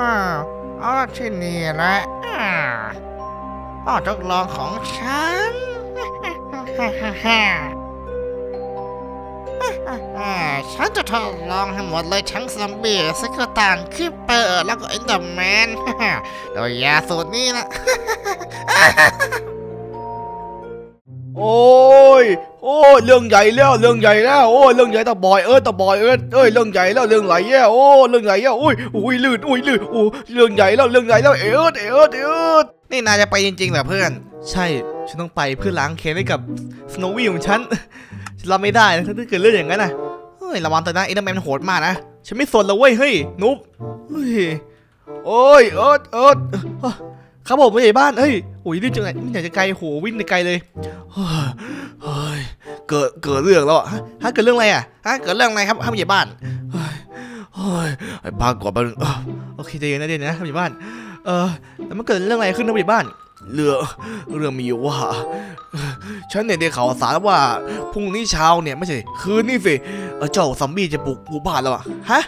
ฮ่าเอาที่นี่แหละอ่าอ้อทดลองของฉันฮ่าฉันจะทดลองให้หมดเลยทั้งซอมบี้สกตานคิปเปอร์แล้วก็เอ็นเดอร์แมนโดยยาสูตรนี้นะ เรื่องใหญ่แล้วเรื่องใหญ่แล้วโอ้เรื่องใหญ่ตาบอยเอ้ยตาบอยเอ้ยเอ้ยเรื่องใหญ่แล้วเรื่องใหญ่แล้วโอ้เรื่องใหญ่แล้วโอ้ยอุ้ยลื่นอุ้ยลื่นโอ้เรื่องใหญ่แล้วเรื่องใหญ่แล้วเอิร์ดเอิร์ดเอิร์ดนี่นายจะไปจริงๆเหรอเพื่อน ใช่ฉันต้องไปเพื่อล้างแค้นให้กับสโนวี่ของฉันฉันรับไม่ได้นะถ้าเกิดเรื่องอย่างนั้นนะเฮ้ยระวังตัวนะเอ็นเดอร์แมนโหดมากนะฉันไม่สนแล้วเว้ยเฮ้ยนุ๊บเฮ้ยโอ้ยเอิร์ดเอิร์ดเอ้อครับผมผู้ใหญ่บ้านเฮ้ยโอ้ยรีบจังเลยไม่อยากจะไกลโหวิ่งไปไกลเลย เกิดเกิดเรื่องแล้วอะฮะฮะเกิดเรื่องอะไรอะฮะเกิดเรื่องอะไรครับท่านผู้ใหญ่บ้านเฮ้ยเฮ้ยไอ้บ้ากอดมันเออโอเคใจเย็นนะเดี๋ยวนะท่านผู้ใหญ่บ้าน เออแล้วมันเกิดเรื่องอะไรขึ้นท่านผู้ใหญ่บ้าน เรื่องเรื่องมีอยู่ว่า ฉันเนี่ยได้ข่าวสารว่าพรุ่งนี้เช้าเนี่ยไม่ใช่คืนนี่สิเออเจ้าซัมบี้จะบุกหมู่บ้านแล้วอะฮะ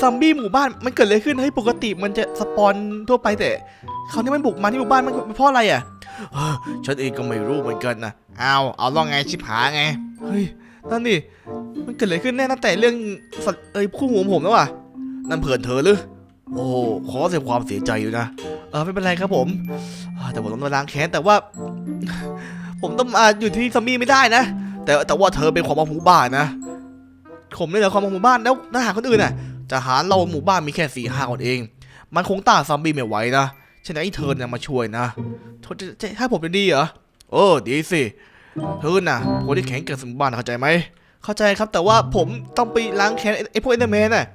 ซัมบี้หมู่บ้านมันเกิดอะไรขึ้นเฮ้ปกติมันจะสปอนทั่วไปแต่คราวนี้มันบุกมาที่หมู่บ้านมันเพราะอะไรอะ ฉันเองก็ไม่รู้เหมือนกันนะเอาเอาล่องไงชิบหายไง เฮ้ย นั่นดิมันเกิดอะไรขึ้นแน่ตั้งแต่เรื่องสัตว์เอ้ยคู่หูของผมแล้วว่ะนั่นเพื่อนเธอหรือ โอ้ขอแสดงความเสียใจอยู่นะ เออไม่เป็นไรครับผมอ่าแต่ผมต้องมาล้างแค้นแต่ว่า ผมต้องมาอยู่ที่ซัมมี่ไม่ได้นะ แต่แต่ว่าเธอเป็นของหมู่บ้านนะ ผมเนี่ยเหรอของหมู่บ้านแล้วทหารคนอื่นน่ะทหารเราหมู่บ้านมีแค่สี่ห้าคนเอง มันคงต้านซัมบี้ไม่ไหวนะ ฉะนั้นไอ้เธอเนี่ยมาช่วยนะเธอจะให้ผมจะดีเหรอเออดีสิเธอน่ะคนที่แข็งแกร่งสมบ้านเข้าใจไหมเข้าใจครับแต่ว่าผมต้องไปล้างแค้นไอ้พวกเอเดอร์แมนน่ะ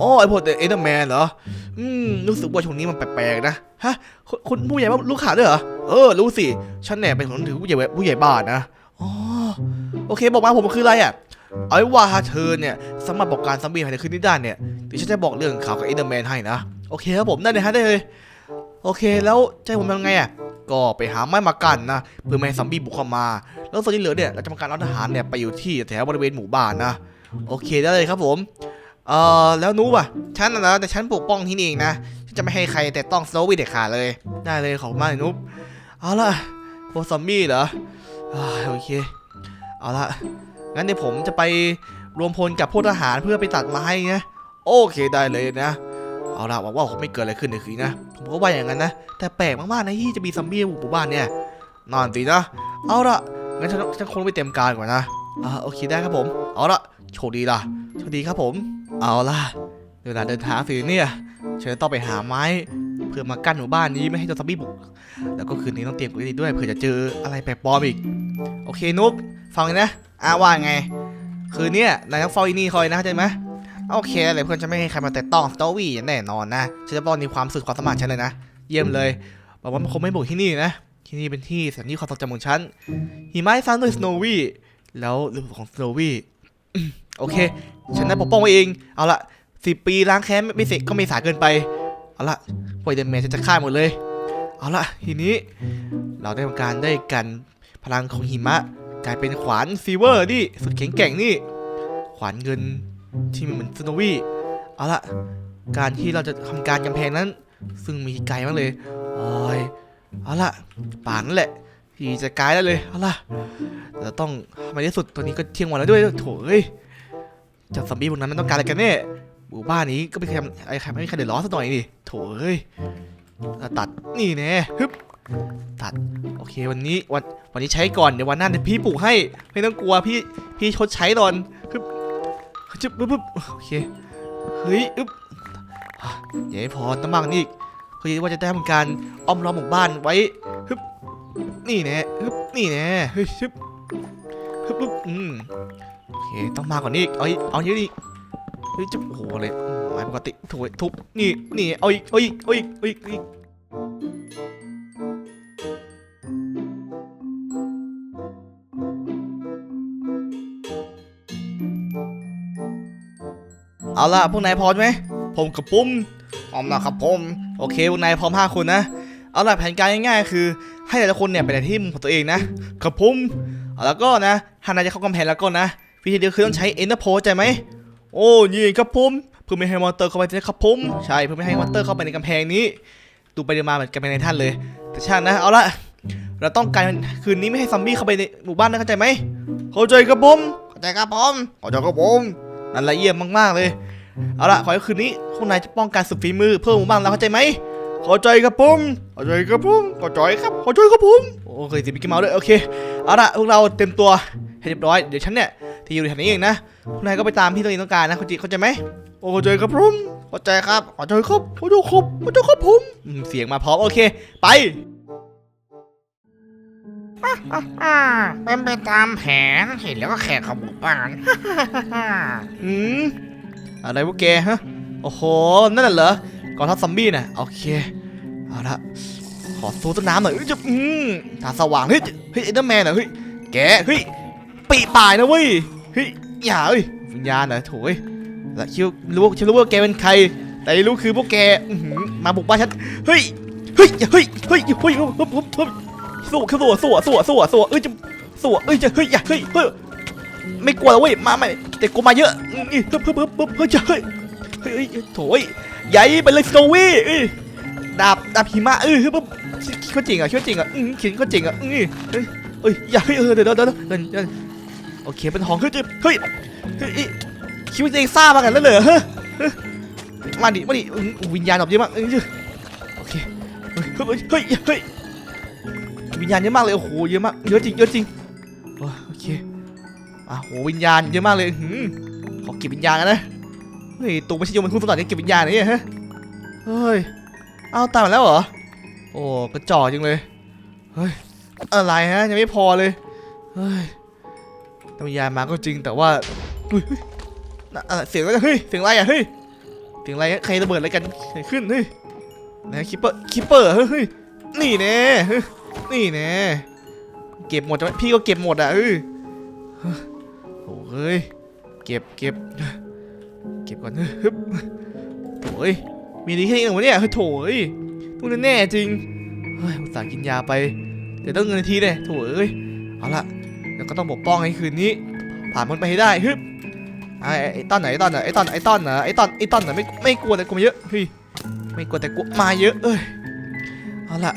อ๋อไอ้พวกเอเดอร์แมนเหรออืมรู้สึกว่าช่วงนี้มันแปลกๆนะฮะคุณผู้ใหญ่บ้านรู้ข่าวด้วยเหรอเออรู้สิฉันเนี่ยเป็นคนถือผู้ใหญ่ผู้ใหญ่บ้านนะอ๋อโอเคบอกมาผมคืออะไรอะเอาไว้ว่าถ้าเธอเนี่ยสามารถบอกการซัมบี้ภายในคืนนี้ได้เนี่ยเดี๋ยวฉันจะบอกเรื่องข่าวกับเอเดอร์แมนให้นะโอเคครับผมได้เลยฮะได้เลย โอเค แล้วจะให้ผมทำไงอะก็ไปหาไม้มากันนะเพื่อไม่ให้ซัมบี้บุกเข้ามา แล้วส่วนที่เหลือเนี่ยเราจะทำการเอาทหารเนี่ยไปอยู่ที่แถวบริเวณหมู่บ้านนะโอเคได้เลยครับผมเอ่อแล้วนูบอะฉันนะนะแต่ฉันปกป้องที่นี่เองนะฉันจะไม่ให้ใครแต่ต้องโนวี่เด็ดขาดเลย ได้เลยขอบคุณมากนุ๊บเอาละพวกซอมบี้เหรออโอเคเอาละงั้นเดี๋ยวผมจะไปรวมพลกับพวกทหารเพื่อไปตัดไม้นะโอเคได้เลยนะ เอาละหวังว่าคงไม่เกิดอะไรขึ้นในคืนนี้นะผมก็ว่าอย่างนั้นนะ แต่แปลกมากๆนะที่จะมีซอมบี้บุกหมู่บ้านเนี่ยนอนสินะเอาละงั้นฉันฉันคงไปเต็มการก่อนนะอ่าโอเคได้ครับผม เอาละโชคดีล่ะโชคดีครับผม เอาล่ะเวลาเดินทางสิเนี่ยฉันต้องไปหาไม้ เพื่อมากั้นหมู่บ้านนี้ไม่ให้เจ้าซอมบี้บุก แล้วก็คืนนี้ต้องเตรียมตัวดีด้วยเผื่อจะเจออะไรแปลกปลอมอีก โอเคนุ๊กฟังนะอาว่าไง คืนนี้นายต้องเฝ้าอีนี่คอยนะเข้าใจไหม โอเคเลยเพื่อนจะไม่ให้ใครมาแตะต้องสตอวี่อย่างแน่นอนนะฉันจะป้อนในความสุดความสามารถฉันเลยนะ เยี่ยมเลยบอกว่ามันคงไม่บุกที่นี่นะ ที่นี่เป็นที่สถานที่ความทรงจำของฉันหิมะสร้างด้วยสโนวี่แล้วเรื่องของสโนวี่โอเค ฉันได้ปกป้องไว้เอง เอาละสิปีล้างแค้นไม่เสร็จก็ไม่สายเกินไป เอาละปล่อยเดนแมนฉันจะฆ่าหมดเลย เอาละทีนี้ เราได้ทำการได้กันพลังของหิมะ กลายเป็นขวานซีเวอร์นี่สุดแข็งแกร่งนี่ ขวานเงิน ที่มันเหมือนสโนวี่เอาละการที่เราจะทำการกำแพงนั้น ซึ่งมีไกลมากเลยโอ้ยเอาละป่านนั่นแหละที่จะกลายแล้วเลยเอาละเราต้องทำให้ที่สุดตัวนี้ก็เที่ยงวันแล้วด้วยโถเอ้ยจ้าซอมบีพวกนั้นมันต้องการอะไรกันแน่หมู่บ้านนี้ก็ไม่เคยทำอะไรใครไม่มีใครเดือดร้อนสักหน่อยนี่โถเอ้ยเอาตัดนี่แน่ฮึบตัดโอเควันนี้วันวันนี้ใช้ก่อนเดี๋ยววันหน้าเดี๋ยวพี่ปลูกให้ไม่ต้องกลัวพี่พี่ชดใช้ตอนฮึบ จึ๊บปึ๊บปึ๊บโอเค เฮ้ย อึ๊บอะอย่าให้พอตั้งมากกว่านี่เขาคิดว่าจะได้ทำการอ้อมล้อมหมู่บ้านไว้ฮึบนี่แน่ฮึบนี่แน่เฮ้ยฮึบฮึบปึ๊บอืมโอเคต้องมากกว่านี้อีกเอาอีกเอาเยอะอีกฮ้ยจะโอ้โหอะไรไม้ปกติถูกทุบนี่นี่เอาอีกเอาอีกเอาอีกเอาอีก เอาล่ะพวกนายพร้อมไหมผมกับปุ้มพร้อมแล้วครับผมโอเคพวกนายพร้อมห้าคนนะเอาล่ะแผนการง่ายๆคือ ให้แต่ละคนเนี่ยไปในที่มุมของตัวเองนะกับผมเอาแล้วก็นะถ้านายจะเข้ากำแพงแล้วก็นะ วิธีเดียวคือต้องใช้เอ็นเตอร์โพใจไหมโอ้นี่ครับผมเพื่อไม่ให้มอนเตอร์เข้าไปนะครับผมใช่เพื่อไม่ให้มอนเตอร์เข้าไปในกำแพงนี้ดูไปดูมาเหมือนกำแพงในท่านเลย แต่ช่างนะเอาละเราต้องการคืนนี้ไม่ให้ซอมบี้เข้าไปในหมู่บ้านนะเข้าใจไหมเข้าใจครับผมเข้าใจครับผมเข้าใจครับผมนั่นละเอียดมากๆเลย เอาละขอให้คืนนี้พวกนายจะป้องกันสุดฝีมือเพื่อหมู่บ้านเราเข้าใจไหมเข้าใจครับผมเข้าใจครับผมเข้าใจครับเข้าใจครับผมโอเคสิมิกกี้เมาส์ด้วยโอเคเอาละพวกเราเต็มตัวให้เรียบร้อยเดี๋ยวฉันเนี่ยที่อยู่แถวนี้เองนะพวกนายก็ไปตามที่ตัวเองต้องการนะเข้าใจเข้าใจไหมโอ้เข้าใจครับผมเข้าใจครับเข้าใจครับเข้าใจครับเข้าใจครับผมอืมเสียงมาพร้อมโอเคไปอ่าเป็นไปตามแผนเห็นแล้วก็แขกขบุบ้านอืม อะไรพวกแกฮะ โอ้โห นั่นแหละเหรอกองทัพซอมบี้น่ะ โอเค เอาละ ขอสู้ต้นน้ำหน่อยเฮ้ยจะอืมตาสว่าง เฮ้ย เฮ้ยเอ็นเดอร์แมนอะเฮ้ย แก เฮ้ย ปีป่ายนะเว้ย เฮ้ย อย่าเฮ้ย วิญญาณเหรอโถยแล้วคิวรู้ฉันรู้ว่าแกเป็นใคร แต่รู้คือพวกแกมาบุกบ้านฉัน เฮ้ย เฮ้ย เฮ้ย เฮ้ย เฮ้ย เฮ้ย สู้สู้สู้สู้สู้สู้เอ้ยจะสู้เอ้ยจะเฮ้ยอย่าเฮ้ย เฮ้ย ไม่กลัวแล้วเว้ยมาไม่แต่กูมาเยอะอืมนี่ปึ๊บปึ๊บปึ๊บปึ๊บเฮ้ยเฮ้ยเฮ้ยเฮ้ยโถยใหญ่ไปเลยสโนวี่ดาบดาบหิมะเออปึ๊บคิดเขาจริงอะคิดว่าจริงอะอืมคิดเขาจริงอะอืมเฮ้ยเฮ้ยอย่าเฮ้ยเออเดี๋ยวเดี๋ยวเดี๋ยวเดี๋ยวโอเคเป็นทองเฮ้ยเฮ้ยเฮ้ยคิดว่าตัวเองซ่ามากันแล้วเหรอเฮ้ยมาดิมาดิวิญญาณออกเยอะมากโอเคเฮ้ยเฮ้ยเฮ้ยวิญญาณเยอะมากเลยโอ้โหเยอะมากเยอะจริงเยอะจริงโอเค อะโหวิญญาณเยอะมากเลยหืมขอเก็บวิญญาณนะเฮ้ยตูไม่ใช่โยมมันคุณสมบัติจะเก็บวิญญาณเนี่ยฮะเฮ้ยเอาตายมาแล้วเหรอโอ้กระจอกจริงเลยเฮ้ยอะไรฮะยังไม่พอเลยเฮ้ยต่วิญญาณมาก็จริงแต่ว่าเฮ้ยเสียงอะไรเฮ้ยเสียงอะไรอะเฮ้ยเสียงอะไรใครระเบิดอะไรกันขึ้นเฮ้ยนะคิปเปอร์คิปเปอร์เฮ้ยนี่แน่เฮ้ยนี่แน่เก็บหมดจะพี่ก็เก็บหมดอะเออ โอ้ยเก็บเก็บเก็บก่อนฮึบโถ่เอ้ยมีดีแค่นี้เหรอวะเนี่ยเฮ้ยโถ่ยต้องแน่จริงเฮ้ยอุตส่าห์กินยาไป เดี๋ยวต้องเงินทีเนี่ยโถ่เอ้ยเอาละเดี๋ยวก็ต้องปกป้องให้คืนนี้ ผ่านมันไปให้ได้ฮึบไอ้ไอ้ไอ้ต้อนไหนไอ้ต้อนไหนไอ้ต้อนไอ้ต้อนเหรอไอ้ต้อนไอ้ต้อนเหรอไม่ไม่กลัวแต่กลัวเยอะเฮ้ยไม่กลัวแต่กลัวมาเยอะเอ้ยเอาละ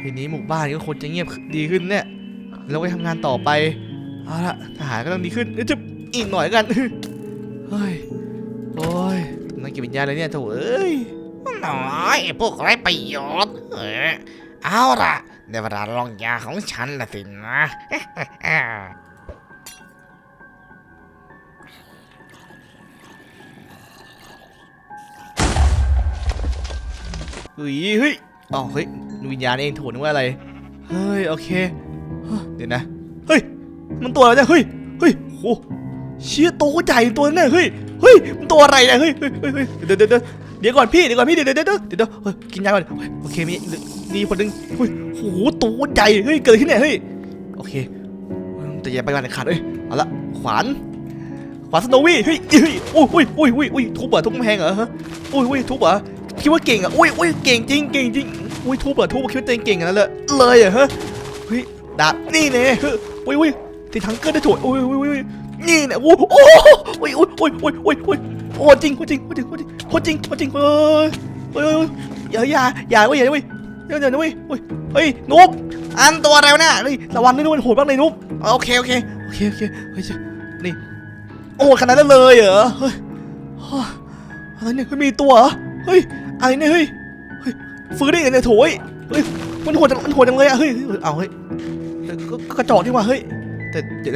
ทีนี้หมู่บ้านก็ควรจะเงียบดีขึ้นเนี่ยเราไปทำงานต่อไป เอาละทหารก็ต้องดีขึ้นเดี๋ยวจะอีกหน่อยกันเฮ้ยโอ้ยทำนักกิจวิญญาณเลยเนี่ยโถเอ้ยน้อยพวกไร้ประโยชน์เออเอาล่ะในเวลาลองยาของฉันละสินะเฮ้ยเฮ้ยอ๋อเฮ้ยวิญญาณเองโถนึกว่าอะไร เฮ้ย โอเคเฮ้ยเดี๋ยวนะ เฮ้ย มันตัวอะไรเนี่ยเฮ้ยเฮ้ยโหเชี่ยตัวใหญ่ตัวเนี่ยเฮ้ยเฮ้ยมันตัวอะไรเนี่ยเฮ้ยเฮ้ยเฮ้ยเดี๋ยวเดี๋ยวเดี๋ยวก่อนพี่เดี๋ยวก่อนพี่เดี๋ยวเดี๋ยวเดี๋ยวเดี๋ยวเดี๋ยวเฮ้ยกินยาก่อนโอเคมีมีคนหนึงเฮ้ยโหตัวใหญ่เฮ้ยเกิดอะไรขึ้นเนี่ยเฮ้ยโอเคแต่อย่าไปวันขาดเอ้ยเอาละขวานขวานสโนวี่เฮ้ยเฮ้ยโอ้ยโอ้ยโอ้ยโอ้ยโอ้ยทุบเหรอทุบกำแพงเหรอฮะโอ้ยโอ้ยทุบเหรอคิดว่าเก่งอะอุ้ยอุ้ยเก่งจริงเก่งจริงอุ้ยทุบเหรอทุบคิดว่าตัวเองเก่งอย่างนั้นเลยเลยเหรอะฮะเฮ้ยดาบนี่แน่เฮ้ยอุ้ยอุ้ย ตีทังเกอร์ได้ถูกอุ้ยโอ้ยโอ้ยนี่แน่โอ้โหโอ้ยโอ้ยโอ้ยโอ้ยโอ้ยอุ้ยอุ้ยโอ้จริงโอ้จริงโอ้จริงโอ้จริงโอ้จริงโอ้จริงเฮ้ยเฮ้ยอย่าอย่าอย่าเว้ยอย่าเว้ยเดี๋ยวเดี๋ยวเว้ยเฮ้ยเฮ้ยนุ๊กอันตัวอะไรวะเนี่ยเฮ้ยระวังด้วยนุ๊กมันโหดมากเลยนุ๊กโอเคโอเคโอเคโอเคเฮ้ยนี่โอ้ขนาดนั้นเลยเหรอเฮ้ยอะไรเนี่ยเฮ้ยมีตัวเหรอเฮ้ยอะไรเนี่ยเฮ้ยเฮ้ยฟื้นได้ไงเนี่ยโถยเฮ้ยมันโหดจังมันโหดจังเลยอะเฮ้ยเอาเฮ้ยก็กระจอกดีกว่าเฮ้ย แต่เดี๋ยว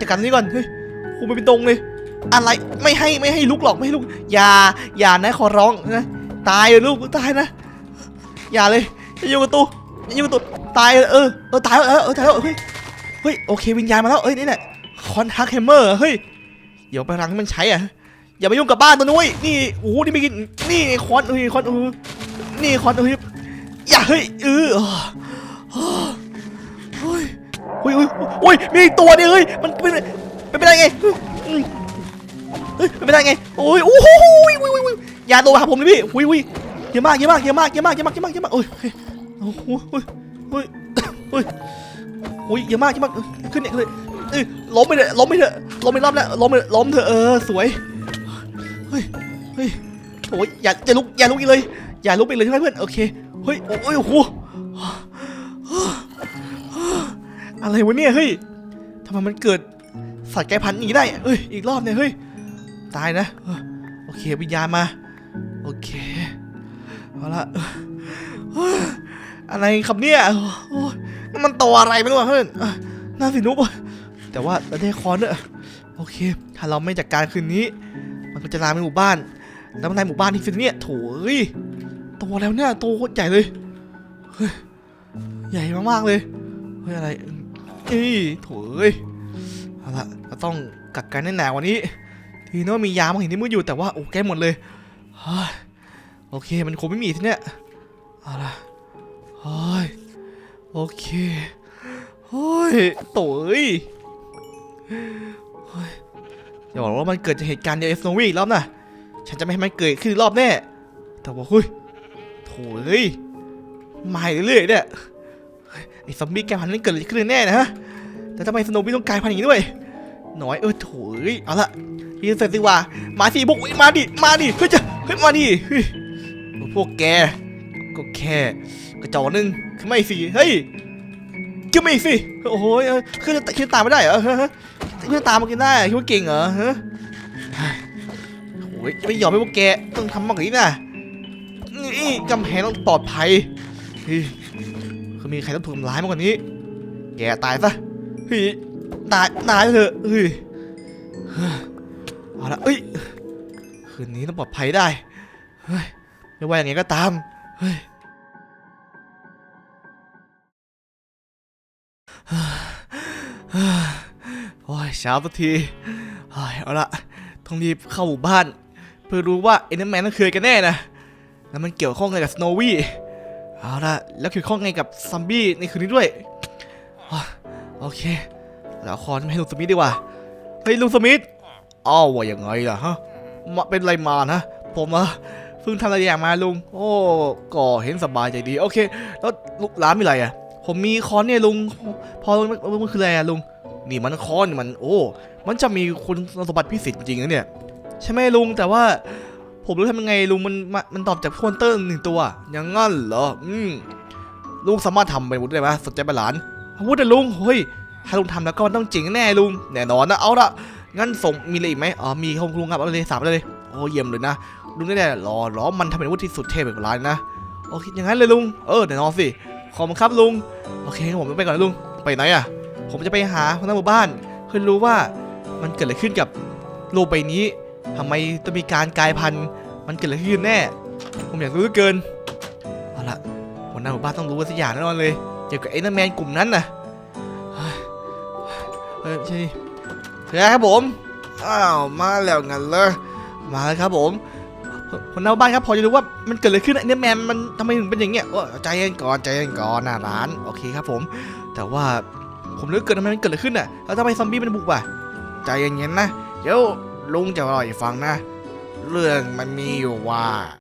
จะกันนี่ก่อน เฮ้ยกูไม่เป็นตรงเลย อะไรไม่ให้ไม่ให้ลุกหรอกไม่ให้ลุก อย่าอย่านะขอร้องนะตายเลยลูกตายนะ อย่าเลยอย่าอยู่กับตูอย่าอยู่กับตูตายเออเออตายแล้วเออเออตายแล้วเฮ้ยเฮ้ยโอเควิญญาณมาแล้วเอ้ยนี่แหละคอนทักแฮมเมอร์เฮ้ยเดี๋ยวไปรังมันใช้อะอย่ามายุ่งกับบ้านตัวนุ้ยนี่โอ้โหนี่ไม่กินนี่คอนเฮ้ยคอนเออนี่คอนเฮ้ยอย่าเฮ้ยเออ อีกตัวนี่เฮ้ยมันเป็นเป็นไปได้ไงเฮ้ยเป็นไปได้ไงโอ้ยโอ้โหอย่าโดนมาหาผมเลยพี่อุ้ยอุ้ยเยอะมากเยอะมากเยอะมากเยอะมากเยอะมากเยอะมากเยอะมากโอ้ยเฮ้ยโอ้โหเฮ้ยเฮ้ยเฮ้ยโอ้ยเยอะมากเยอะมากขึ้นเนี่ยเลยเอ้ยล้มไปเถอะล้มไปเถอะล้มไปรอบแล้วล้มไปล้มเถอะเออสวยเฮ้ยเฮ้ยโอ้ยอย่าอย่าลุกอย่าลุกอีกเลยอย่าลุกไปเลยใช่ไหมเพื่อนโอเคเฮ้ยโอ้ยโอ้โหอะไรวะเนี่ยเฮ้ย ทำไมมันเกิดสัตว์กลายพันธุ์นี้ได้เฮ้ยอีกรอบเนี่ยเฮ้ยตายนะโอเควิญญาณมา โอเคเอาละอะไรครับเนี่ยนั่นมันตัวอะไรไม่รู้อะเพื่อนน่าสินุบแต่ว่าเราได้คอนด้วยโอเค ถ้าเราไม่จัดการคืนนี้ มันก็จะลามไปหมู่บ้าน แล้วมันในหมู่บ้านที่สิเนี่ยโถเอ้ยโตแล้วเนี่ยโตโคตรใหญ่เลยเฮ้ยใหญ่มากๆเลยเฮ้ยอะไร เอ้ยโถเอ้ยเอาละก็ต้องกักกันแน่หนาว่านี้ ทีนี้ว่ามียามาเห็นที่มืออยู่แต่ว่าโอ้แก้หมดเลยเฮ้ยโอเคมันคงไม่มีที่เนี้ยเอาละเฮ้ยโอเคเฮ้ยโตเอ้ยเฮ้ยอย่าบอกว่ามันเกิดจากเหตุการณ์เดียวเอสโนวีอีกรอบนะฉันจะไม่ให้มันเกิดขึ้นรอบแน่แต่ว่าเฮ้ยโถ่เฮ้ยมาเรื่อยๆเนี้ย ไอ้ซอมบี้แกพันธุ์นี่เกิดอะไรขึ้นแน่นะฮะแต่ทำไมสโนวี่ต้องกลายพันธุ์อย่างนี้ด้วยหน่อยเออโถ่เฮ้ยเอาละพี่เสร็จสิว่ามาสิพวกมาดิมาดิเฮ้ยจะเฮ้ยมาดิพวกแกก็แค่กระจอกนึงขึ้นมาอีกสิเฮ้ยขึ้นมาอีกสิโอ้โหเออขึ้นขึ้นตามไม่ได้เหรอะฮะขึ้นตามมากินได้คิดว่าเก่งเหรอฮะโอ้ยไม่ยอมให้พวกแกต้องทำมากกว่านี้นะนี่กำแพงต้องปลอดภัยเฮ้ย มีใครต้องถูกทำร้ายมากกว่านี้ แกตายซะเฮ้ยตายตายเถอะเฮ้ยเอาละเอ้ยคืนนี้ต้องปลอดภัยได้เฮ้ยไม่ว่าอย่างไงก็ตามเฮ้ยโอ้ยเช้าสักทีเอาละต้องรีบเข้าหมู่บ้าน เพื่อรู้ว่าเอ็นแมนนั่นคือกันแน่นะแล้วมันเกี่ยวข้องอะไงกับสโนวี่ เอาละแล้วเกี่ยวข้องไงกับซัมบี้ในคืนนี้ด้วยโอเคแล้วคอนไม่ให้ลุงสมิธดีกว่าเฮ้ยลุงสมิธอ้าวว่ายังไงล่ะฮะมาเป็นไรมานะ ผมอะเพิ่งทำอะไรอย่างมาลุง โอ้ก็เห็นสบายใจดี โอเค แล้วลูกร้านมีอะไรอะผมมีคอนเนี่ยลุง พอมันมันคืออะไรอะลุง นี่มันคอนนี่มัน โอ้ มันจะมีคุณสมบัติพิเศษจริงๆนะเนี่ย ใช่ไหมลุงแต่ว่า ผมรู้ทำยังไงลุงมันมันมันตอบจากคอนเตอร์หนึ่งตัวอย่างงั้นเหรออืมลุงสามารถทำไปหมดได้ไหมสนใจไปหลานพูดแต่ลุงเฮ้ยถ้าลุงทำแล้วก็มันต้องจริงแน่ลุงแน่นอนนะเอาละงั้นส่งมีอะไรอีกไหมอ๋อมีของลุงครับเอาเลยสามเลยโอ้เยี่ยมเลยนะลุงได้แน่รอรอมันทำเป็นอาวุธที่สุดเทพแบบร้านนะโอเคอย่างนั้นเลยลุงเออแน่นอนสิขอบคุณครับลุงโอเคผมต้องไปก่อนนะลุงไปไหนอะผมจะไปหาคนในหมู่บ้านเพื่อรู้ว่ามันเกิดอะไรขึ้นกับโลกใบนี้ ทำไมต้องมีการกลายพันธุ์ มันเกิดอะไรขึ้นแน่ ผมอยากรู้เกิน เอาละหัวหน้าหมู่บ้านต้องรู้สักอย่างแน่นอนเลย เกี่ยวกับเอ็นเตอร์แมนกลุ่มนั้นน่ะเฮ้ยเฮ้ยใช่เฮ้ยครับผม อ้าว มาแล้วงั้นเลยมาแล้วครับผมหัวหน้าหมู่บ้านครับพอจะรู้ว่ามันเกิดอะไรขึ้นเอ็นเตอร์แมนมันทำไมถึงเป็นอย่างเงี้ยโอ้ใจเย็นก่อนใจเย็นก่อนหน้าร้านโอเคครับผม แต่ว่าผมรู้เกิดทำไมมันเกิดอะไรขึ้นน่ะแล้วทำไมซอมบี้มันบุกว่ะใจเย็นๆนะเดี๋ยว ลุงจะเล่าให้ฟังนะ เรื่องมันมีอยู่ว่า